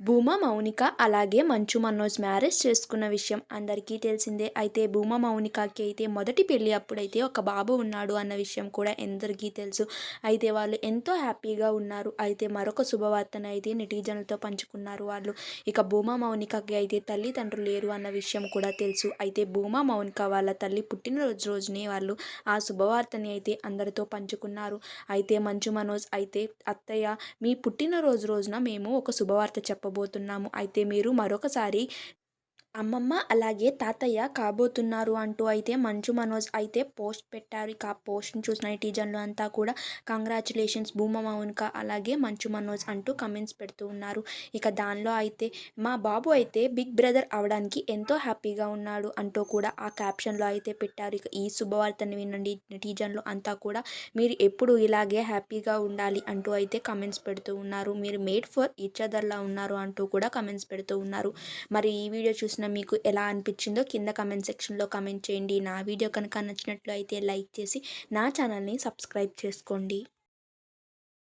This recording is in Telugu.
భూమా మౌనిక అలాగే మంచు మనోజ్ మ్యారేజ్ చేసుకున్న విషయం అందరికీ తెలిసిందే. అయితే భూమా మౌనికకి అయితే మొదటి పెళ్ళి అప్పుడైతే ఒక బాబు ఉన్నాడు అన్న విషయం కూడా ఎందరికీ తెలుసు. అయితే వాళ్ళు ఎంతో హ్యాపీగా ఉన్నారు. అయితే మరొక శుభవార్తను అయితే నెటిజన్లతో పంచుకున్నారు వాళ్ళు. ఇక భూమా మౌనికకి అయితే తల్లిదండ్రులు లేరు అన్న విషయం కూడా తెలుసు. అయితే భూమా మౌనిక వాళ్ళ తల్లి పుట్టినరోజు రోజునే వాళ్ళు ఆ శుభవార్తని అయితే అందరితో పంచుకున్నారు. అయితే మంచు మనోజ్ అయితే అత్తయ్య మీ పుట్టినరోజు రోజున మేము ఒక శుభవార్త చెప్పబోతున్నాము. అయితే మీరు మరొకసారి అమ్మమ్మ అలాగే తాతయ్య కాబోతున్నారు అంటూ అయితే మంచు మనోజ్ అయితే పోస్ట్ పెట్టారు. ఇక ఆ పోస్ట్ని చూసిన నెటిజన్లు అంతా కూడా కంగ్రాచులేషన్స్ భూమమౌనిక అలాగే మంచు మనోజ్ అంటూ కమెంట్స్ పెడుతూ ఉన్నారు. ఇక దానిలో అయితే మా బాబు అయితే బిగ్ బ్రదర్ అవడానికి ఎంతో హ్యాపీగా ఉన్నాడు అంటూ కూడా ఆ క్యాప్షన్లో అయితే పెట్టారు. ఇక ఈ శుభవార్తని వినండి నెటిజన్లు అంతా కూడా మీరు ఎప్పుడు ఇలాగే హ్యాపీగా ఉండాలి అంటూ అయితే కమెంట్స్ పెడుతూ ఉన్నారు. మీరు మేడ్ ఫర్ ఈచ్ అదర్లా ఉన్నారు అంటూ కూడా కమెంట్స్ పెడుతూ ఉన్నారు. మరి ఈ వీడియో చూసిన మీకు ఎలా అనిపించిందో కింద కమెంట్ సెక్షన్లో కమెంట్ చేయండి. నా వీడియో కనుక నచ్చినట్లు అయితే లైక్ చేసి నా ఛానల్ని సబ్స్క్రైబ్ చేసుకోండి.